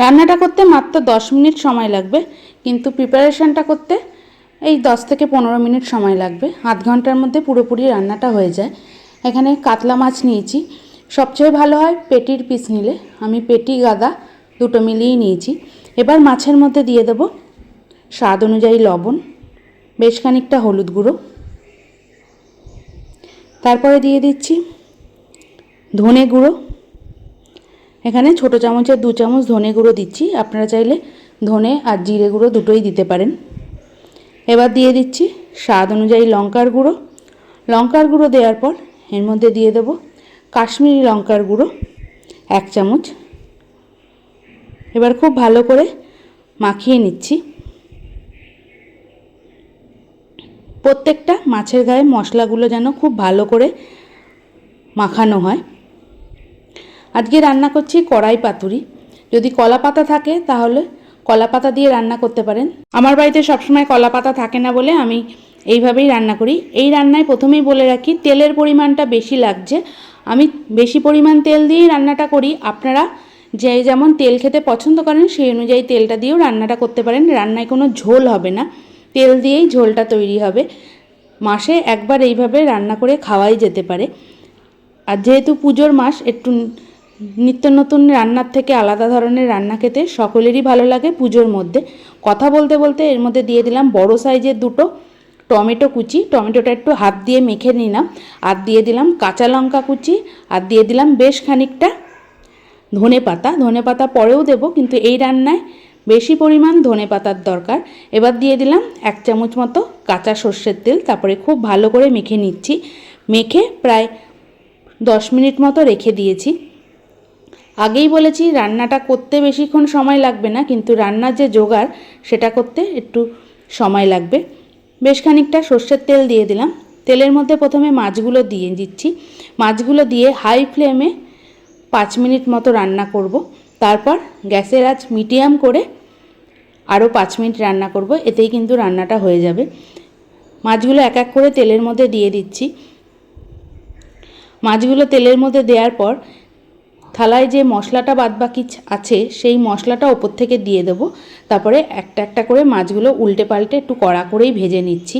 রান্নাটা করতে মাত্র দশ মিনিট সময় লাগবে, কিন্তু প্রিপারেশনটা করতে এই দশ থেকে পনেরো মিনিট সময় লাগবে। আধ ঘণ্টার মধ্যে পুরোপুরি রান্নাটা হয়ে যায়। এখানে কাতলা মাছ নিয়েছি। সবচেয়ে ভালো হয় পেটির পিস নিলে। আমি পেটি, গাদা দুটো মিলিয়েই নিয়েছি। এবার মাছের মধ্যে দিয়ে দেবো স্বাদ অনুযায়ী লবণ, বেশ খানিকটা হলুদ গুঁড়ো। তারপরে দিয়ে দিচ্ছি ধনে গুঁড়ো। এখানে ছোটো চামচের দু চামচ ধনে গুঁড়ো দিচ্ছি। আপনারা চাইলে ধনে আর জিরে গুঁড়ো দুটোই দিতে পারেন। এবার দিয়ে দিচ্ছি স্বাদ অনুযায়ী লঙ্কার গুঁড়ো। লঙ্কার গুঁড়ো দেওয়ার পর এর মধ্যে দিয়ে দেবো কাশ্মীরি লঙ্কার গুঁড়ো, এক চামচ। এবার খুব ভালো করে মাখিয়ে নিচ্ছি। প্রত্যেকটা মাছের গায়ে মশলাগুলো যেন খুব ভালো করে মাখানো হয়। আজকে রান্না করছি কড়াই পাতুরি। যদি কলা পাতা থাকে, তাহলে কলা পাতা দিয়ে রান্না করতে পারেন। আমার বাড়িতে সবসময় কলা পাতা থাকে না বলে আমি এইভাবেই রান্না করি। এই রান্নায় প্রথমেই বলে রাখি, তেলের পরিমাণটা বেশি লাগছে। আমি বেশি পরিমাণ তেল দিয়েই রান্নাটা করি। আপনারা যে যেমন তেল খেতে পছন্দ করেন, সেই অনুযায়ী তেলটা দিয়েও রান্নাটা করতে পারেন। রান্নায় কোনো ঝোল হবে না। তেল দিয়েই ঝোলটা তৈরি হবে। মাসে একবার এইভাবে রান্না করে খাওয়াই যেতে পারে। আর যেহেতু পুজোর মাস, একটু নিত্য নতুন রান্নার থেকে আলাদা ধরনের রান্না খেতে সকলেরই ভালো লাগে পুজোর মধ্যে। কথা বলতে বলতে এর মধ্যে দিয়ে দিলাম বড় সাইজের দুটো টমেটো কুচি। টমেটোটা একটু হাত দিয়ে মেখে নিলাম। আর দিয়ে দিলাম কাঁচা লঙ্কা কুচি। আর দিয়ে দিলাম বেশ খানিকটা ধনে পাতা। ধনে পাতা পরেও দেবো, কিন্তু এই রান্নায় বেশি পরিমাণ ধনে পাতার দরকার। এবার দিয়ে দিলাম এক চামচ মতো কাঁচা সর্ষের তেল। তারপরে খুব ভালো করে মেখে নিচ্ছি। মেখে প্রায় দশ মিনিট মতো রেখে দিয়েছি। আগেই বলেছি, রান্নাটা করতে বেশিক্ষণ সময় লাগবে না, কিন্তু রান্নার যে জোগাড়, সেটা করতে একটু সময় লাগবে। বেশ খানিকটা সর্ষের তেল দিয়ে দিলাম। তেলের মধ্যে প্রথমে মাছগুলো দিয়ে দিচ্ছি। মাছগুলো দিয়ে হাই ফ্লেমে পাঁচ মিনিট মতো রান্না করব। তারপর গ্যাসের আঁচ মিডিয়াম করে আরও পাঁচ মিনিট রান্না করব, এতেই কিন্তু রান্নাটা হয়ে যাবে। মাছগুলো এক এক করে তেলের মধ্যে দিয়ে দিচ্ছি। মাছগুলো তেলের মধ্যে দেওয়ার পর থালায় যে মশলাটা বাদবাকি আছে, সেই মশলাটা ওপর থেকে দিয়ে দেবো। তারপরে একটা একটা করে মাছগুলো উল্টে পাল্টে একটু কড়া করেই ভেজে নিচ্ছি।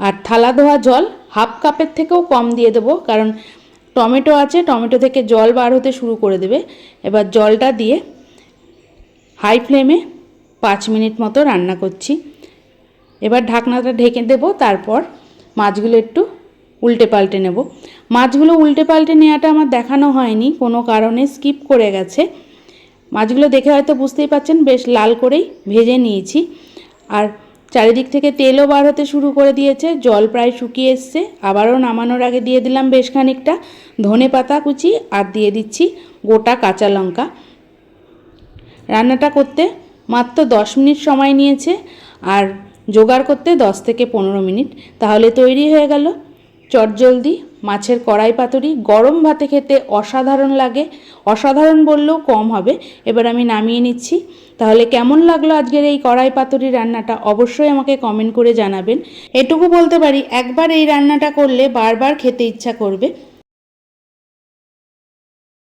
আর থালা ধোয়া জল হাফ কাপের থেকেও কম দিয়ে দেবো, কারণ টমেটো আছে, টমেটো থেকে জল বার হতে শুরু করে দেবে। এবার জলটা দিয়ে হাই ফ্লেমে পাঁচ মিনিট মতো রান্না করছি। এবার ঢাকনাটা ঢেকে দেবো, তারপর মাছগুলো একটু উল্টে পাল্টে নেব। মাছগুলো উল্টে পাল্টে নেওয়াটা আমার দেখানো হয়নি, কোনো কারণে স্কিপ করে গেছে। মাছগুলো দেখে হয়তো বুঝতেই পাচ্ছেন, বেশ লাল করেই ভেজে নিয়েছি। আর চারিদিক থেকে তেলও বার হতে শুরু করে দিয়েছে, জল প্রায় শুকিয়ে এসছে। আবারও নামানোর আগে দিয়ে দিলাম বেশ খানিকটা ধনে পাতা কুচি আর দিয়ে দিচ্ছি গোটা কাঁচা লঙ্কা। রান্নাটা করতে মাত্র দশ মিনিট সময় নিয়েছে আর জোগাড় করতে দশ থেকে পনেরো মিনিট। তাহলে তৈরি হয়ে গেল চটজলদি, মাছের কড়াই পাতুরি, গরম ভাতে খেতে অসাধারণ লাগে। অসাধারণ বললেও কম হবে। এবার আমি নামিয়ে নিচ্ছি। তাহলে কেমন লাগল আজকের এই কড়াই পাতুরি রান্নাটা? অবশ্যই আমাকে কমেন্ট করে জানাবেন। এটুকু বলতে পারি, একবার এই রান্নাটা করলে বারবার খেতে ইচ্ছা করবে।